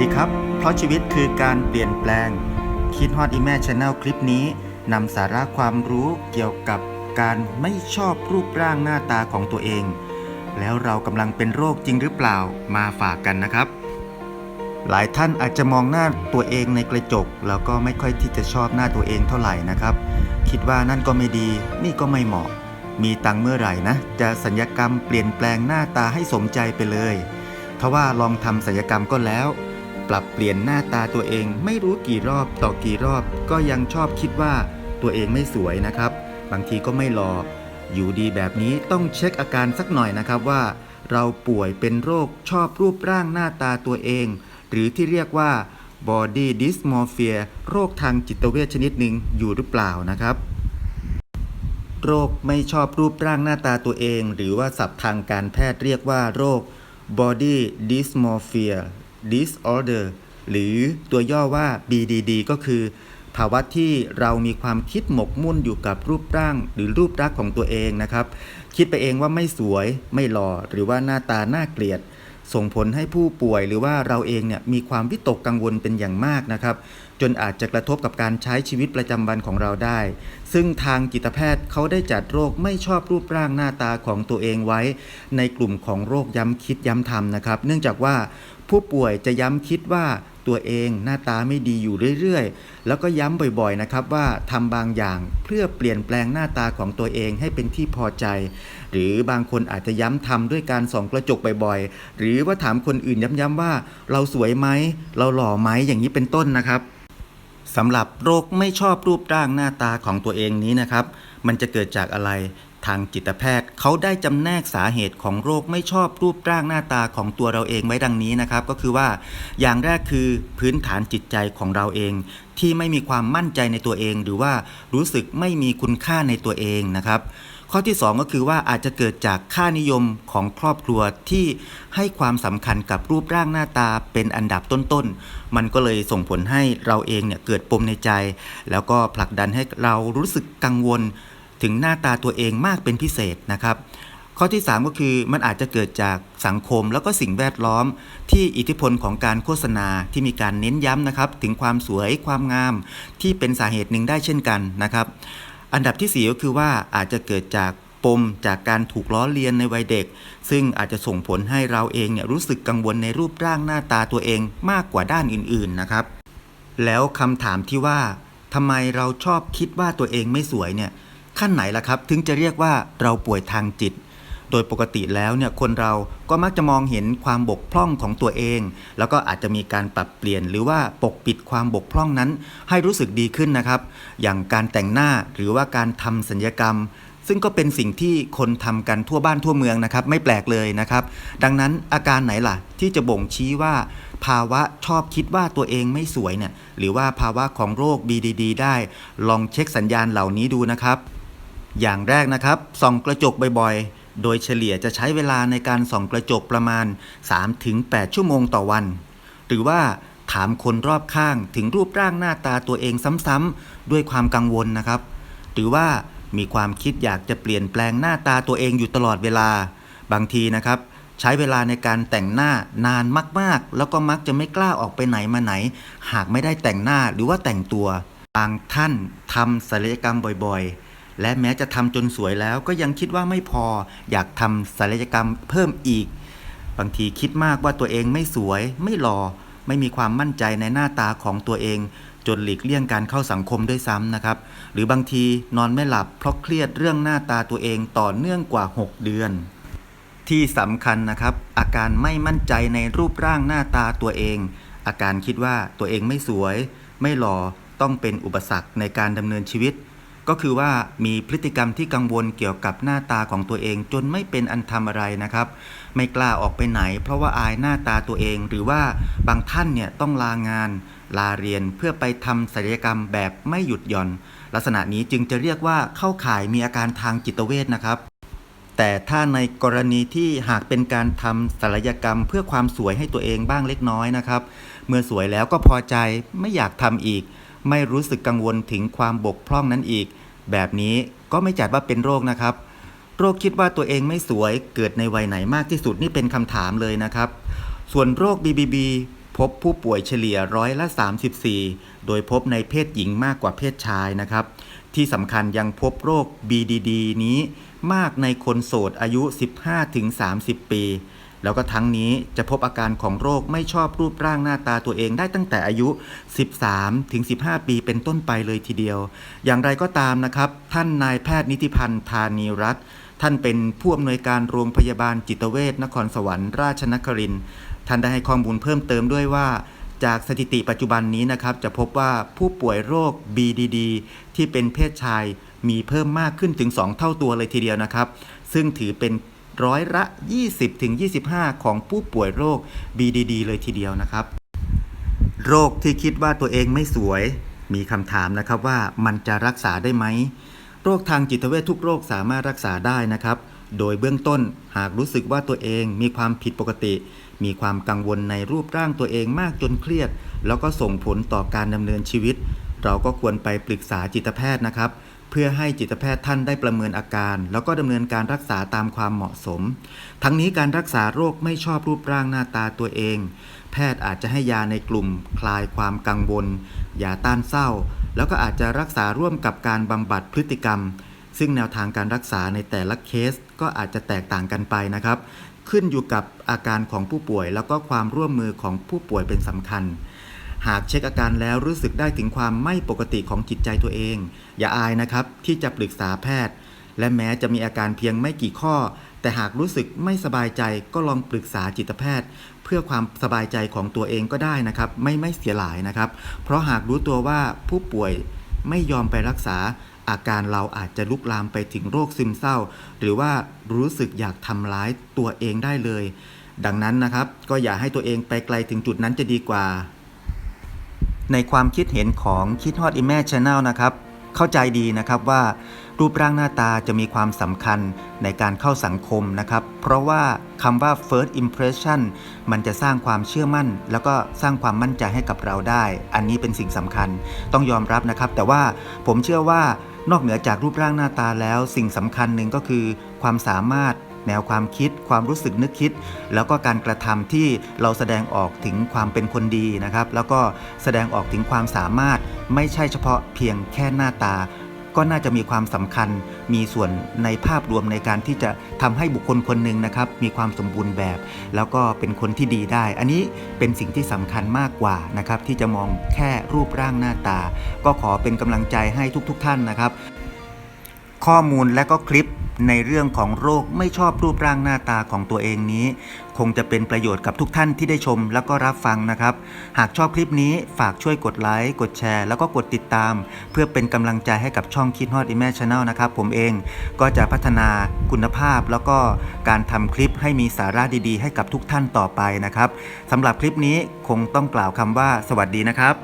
ดีครับ เพราะชีวิตคือการเปลี่ยนแปลง คิดฮอตอีแม่ชแนลคลิปนี้นำสาระความรู้เกี่ยวกับการไม่ชอบรูปร่างหน้าตาของตัวเอง แล้วเรากำลังเป็นโรคจริงหรือเปล่ามาฝากกันนะครับ หลายท่านอาจจะมองหน้าตัวเองในกระจก แล้วก็ไม่ค่อยที่จะชอบหน้าตัวเองเท่าไหร่นะครับ คิดว่านั่นก็ไม่ดี นี่ก็ไม่เหมาะ มีตังค์เมื่อไหร่นะ จะสัญญกรรมเปลี่ยนแปลงหน้าตาให้สมใจไปเลยทว่าลองทำสัญญกรรมก็แล้ว ปรับเปลี่ยนหน้าตาตัวเองไม่รู้กี่รอบต่อกี่รอบ ก็ยังชอบคิดว่าตัวเองไม่สวยนะครับ บางทีก็ไม่รออยู่ดีแบบนี้ต้องเช็คอาการสักหน่อยนะครับว่า เราป่วยเป็นโรคชอบรูปร่างหน้าตาตัวเอง หรือที่เรียกว่า body dysmorphia โรคทางจิตเวชชนิดหนึ่งอยู่หรือเปล่านะครับ โรคไม่ชอบรูปร่างหน้าตาตัวเอง หรือว่าศัพท์ทางการแพทย์เรียกว่าโรค body dysmorphia disorder หรือตัวย่อว่า BDD ก็คือภาวะที่เรามีความคิดหมกมุ่นอยู่กับรูปร่าง หรือรูปรักษณ์ของตัวเองนะครับ คิดไปเองว่าไม่สวยไม่หล่อหรือว่าหน้าตาน่าเกลียด ส่งผลให้ผู้ป่วยหรือว่าเราเองเนี่ยมีความวิตกกังวลเป็นอย่างมากนะครับ จนอาจจะกระทบกับการใช้ชีวิตประจำวันของเราได้ ซึ่งทางจิตแพทย์เขาได้จัดโรคไม่ชอบรูปร่างหน้าตาของตัวเองไว้ ในกลุ่มของโรคย้ำคิดย้ำทำนะครับ เนื่องจากว่าผู้ป่วยจะย้ำคิดว่าตัวเองหน้าตาไม่ดีอยู่เรื่อยๆ แล้วก็ย้ำบ่อยๆ นะครับว่าทำบางอย่างเพื่อเปลี่ยนแปลงหน้าตาของตัวเองให้เป็นที่พอใจ หรือบางคนอาจจะย้ำทำด้วยการส่องกระจกบ่อยๆ หรือว่าถามคนอื่นย้ำๆว่า เราสวยไหม เราหล่อไหมอย่างนี้เป็นต้นนะครับสำหรับโรคไม่ชอบรูปร่างหน้าตาของตัวเองนี้นะครับ มันจะเกิดจากอะไรทางจิตแพทย์เขาได้จำแนกสาเหตุของโรคไม่ชอบรูปร่างหน้าตาของตัวเราเองไว้ดังนี้นะครับ ก็คือว่าอย่างแรกคือพื้นฐานจิตใจของเราเอง ที่ไม่มีความมั่นใจในตัวเอง หรือว่ารู้สึกไม่มีคุณค่าในตัวเองนะครับ ข้อที่ 2 ก็คือว่าอาจจะเกิดจากค่านิยมของครอบครัวที่ให้ความสำคัญกับรูปร่างหน้าตาเป็นอันดับต้นๆ มันก็เลยส่งผลให้เราเองเนี่ยเกิดปมในใจ แล้วก็ผลักดันให้เรารู้สึกกังวลถึงหน้าตาตัวเองมากเป็นพิเศษนะครับข้อที่ 3 ก็คือมันอาจจะเกิดจากสังคมแล้วก็สิ่งแวดล้อม ที่อิทธิพลของการโฆษณาที่มีการเน้นย้ำนะครับ ถึงความสวยความงามที่เป็นสาเหตุหนึ่งได้เช่นกันนะครับ อันดับที่4ก็คือว่าอาจจะเกิดจากปมจากการถูกล้อเลียนในวัยเด็ก ซึ่งอาจจะส่งผลให้เราเองเนี่ยรู้สึกกังวลในรูปร่างหน้าตาตัวเองมากกว่าด้านอื่นๆนะครับ แล้วคำถามที่ว่าทำไมเราชอบคิดว่าตัวเองไม่สวยเนี่ยขั้นไหนล่ะครับ ถึงจะเรียกว่าเราป่วยทางจิต โดยปกติแล้วเนี่ยคนเราก็มักจะมองเห็นความบกพร่องของตัวเอง แล้วก็อาจจะมีการปรับเปลี่ยนหรือว่าปกปิดความบกพร่องนั้น ให้รู้สึกดีขึ้นนะครับ อย่างการแต่งหน้าหรือว่าการทำสัญญกรรมซึ่งก็เป็นสิ่งที่คนทำกันทั่วบ้านทั่วเมืองนะครับ ไม่แปลกเลยนะครับ ดังนั้นอาการไหนล่ะ ที่จะบ่งชี้ว่า ภาวะชอบคิดว่าตัวเองไม่สวยเนี่ยหรือว่าภาวะของโรค BDD ได้ ลองเช็คสัญญาณเหล่านี้ดูนะครับ อย่างแรกนะครับส่องกระจกบ่อยๆ โดยเฉลี่ยจะใช้เวลาในการส่องกระจกประมาณ 3-8 ชั่วโมงต่อวัน หรือว่าถามคนรอบข้างถึงรูปร่างหน้าตาตัวเองซ้ำๆด้วยความกังวลนะครับ หรือว่ามีความคิดอยากจะเปลี่ยนแปลงหน้าตาตัวเองอยู่ตลอดเวลา บางทีนะครับ ใช้เวลาในการแต่งหน้านานมากๆ แล้วก็มักจะไม่กล้าออกไปไหนมาไหน หากไม่ได้แต่งหน้าหรือว่าแต่งตัว บางท่านทำศัลยกรรมบ่อยๆ และแม้จะทำจนสวยแล้วก็ยังคิดว่าไม่พออยากทำศัลยกรรมเพิ่มอีก บางทีคิดมากว่าตัวเองไม่สวย ไม่หล่อไม่มีความมั่นใจในหน้าตาของตัวเอง จนหลีกเลี่ยงการเข้าสังคมด้วยซ้ำนะครับ หรือบางทีนอนไม่หลับเพราะเครียดเรื่องหน้าตาตัวเองต่อเนื่องกว่า 6 เดือน ที่สำคัญนะครับ อาการไม่มั่นใจในรูปร่างหน้าตาตัวเอง อาการคิดว่าตัวเองไม่สวย ไม่หล่อต้องเป็นอุปสรรคในการดำเนินชีวิต ก็คือว่ามีพฤติกรรมที่กังวลเกี่ยวกับหน้าตาของตัวเอง จนไม่เป็นอันทำอะไรนะครับ ไม่กล้าออกไปไหน เพราะว่าอายหน้าตาตัวเอง หรือว่าบางท่านเนี่ยต้องลางาน ลาเรียนเพื่อไปทำศัลยกรรมแบบไม่หยุดหย่อน ลักษณะนี้จึงจะเรียกว่าเข้าข่ายมีอาการทางจิตเวชนะครับแต่ถ้าในกรณีที่หากเป็นการทำศัลยกรรมเพื่อความสวยให้ตัวเองบ้างเล็กน้อยนะครับ เมื่อสวยแล้วก็พอใจไม่อยากทำอีก ไม่รู้สึกกังวลถึงความบกพร่องนั้นอีก แบบนี้ก็ไม่จัดว่าเป็นโรคนะครับ โรคคิดว่าตัวเองไม่สวยเกิดในวัยไหนมากที่สุดนี่เป็นคำถามเลยนะครับ ส่วนโรค BBB พบผู้ป่วยเฉลี่ยร้อยละ 34 โดยพบในเพศหญิงมากกว่าเพศชายนะครับ ที่สำคัญยังพบโรค BDD นี้มากในคนโสดอายุ 15-30 ปี แล้วก็ทั้งนี้จะพบอาการของโรคไม่ชอบรูปร่างหน้าตาตัวเองได้ตั้งแต่อายุ 13 ถึง 15 ปีเป็นต้นไปเลยทีเดียว อย่างไรก็ตามนะครับ ท่านนายแพทย์นิติพันธ์ธานีรัตน์ท่านเป็นผู้อำนวยการโรงพยาบาลจิตเวชนครสวรรค์ราชนครินทร์ท่านได้ให้ข้อมูลเพิ่มเติมด้วยว่าจากสถิติปัจจุบันนี้นะครับ จะพบว่าผู้ป่วยโรค BDD ที่เป็นเพศชายมีเพิ่มมากขึ้นถึง 2 เท่าตัวเลยทีเดียวนะครับ ซึ่งถือเป็น ร้อยละ 20-25 ของผู้ป่วยโรค BDD เลยทีเดียวนะครับ โรคที่คิดว่าตัวเองไม่สวย มีคำถามนะครับว่ามันจะรักษาได้ไหม โรคทางจิตเวชทุกโรคสามารถรักษาได้นะครับ โดยเบื้องต้นหากรู้สึกว่าตัวเองมีความผิดปกติ มีความกังวลในรูปร่างตัวเองมากจนเครียด แล้วก็ส่งผลต่อการดำเนินชีวิต เราก็ควรไปปรึกษาจิตแพทย์นะครับ เพื่อให้จิตแพทย์ท่านได้ประเมินอาการ แล้วก็ดำเนินการรักษาตามความเหมาะสม ทั้งนี้การรักษาโรคไม่ชอบรูปร่างหน้าตาตัวเอง แพทย์อาจจะให้ยาในกลุ่ม คลายความกังวลยาต้านเศร้า แล้วก็อาจจะรักษาร่วมกับการบำบัดพฤติกรรม ซึ่งแนวทางการรักษาในแต่ละเคสก็อาจจะแตกต่างกันไปนะครับ ขึ้นอยู่กับอาการของผู้ป่วย แล้วก็ความร่วมมือของผู้ป่วยเป็นสำคัญ หากเช็คอาการแล้วรู้สึกได้ถึงความไม่ปกติของจิตใจตัวเอง อย่าอายนะครับที่จะปรึกษาแพทย์ และแม้จะมีอาการเพียงไม่กี่ข้อ แต่หากรู้สึกไม่สบายใจก็ลองปรึกษาจิตแพทย์ เพื่อความสบายใจของตัวเองก็ได้นะครับ ไม่ไม่เสียหลายนะครับ เพราะหากรู้ตัวว่าผู้ป่วยไม่ยอมไปรักษาอาการเราอาจจะลุกลามไปถึงโรคซึมเศร้า หรือว่ารู้สึกอยากทำร้ายตัวเองได้เลย ดังนั้นนะครับ ก็อย่าให้ตัวเองไปไกลถึงจุดนั้นจะดีกว่า ในความคิดเห็นของคิดฮอดอิ a เม c ช a แนลนะครับ เข้าใจดีนะครับว่ารูปร่างหน้าตาจะมีความสำคัญในการเข้าสังคมนะครับ เพราะว่าคำว่า first impression มันจะสร้างความเชื่อมั่น แล้วก็สร้างความมั่นใจให้กับเราได้ อันนี้เป็นสิ่งสำคัญต้องยอมรับนะครับ แต่ว่าผมเชื่อว่านอกเหนือจากรูปร่างหน้าตาแล้ว สิ่งสำคัญหนึ่งก็คือความสามารถ แนวความคิด ความรู้สึกนึกคิด แล้วก็การกระทำที่เราแสดงออกถึงความเป็นคนดีนะครับ แล้วก็แสดงออกถึงความสามารถไม่ใช่เฉพาะเพียงแค่หน้าตา ก็น่าจะมีความสำคัญ มีส่วนในภาพรวมในการที่จะทำให้บุคคลคนหนึ่งนะครับ มีความสมบูรณ์แบบ แล้วก็เป็นคนที่ดีได้ อันนี้เป็นสิ่งที่สำคัญมากกว่านะครับ ที่จะมองแค่รูปร่างหน้าตา ก็ขอเป็นกำลังใจให้ทุก ๆทท่านนะครับ ข้อมูลและก็คลิป ในเรื่องของโรคไม่ชอบรูปร่างหน้าตาของตัวเองนี้ คงจะเป็นประโยชน์กับทุกท่านที่ได้ชมแล้วก็รับฟังนะครับ หากชอบคลิปนี้ฝากช่วยกดไลค์กดแชร์ แล้วก็กดติดตาม เพื่อเป็นกำลังใจให้กับช่องคิดฮอดอิมแมชแนลนะครับ ผมเองก็จะพัฒนาคุณภาพแล้วก็การทำคลิปให้มีสาระดีๆ ให้กับทุกท่านต่อไปนะครับสำหรับคลิปนี้คงต้องกล่าวคำว่า สวัสดีนะครับ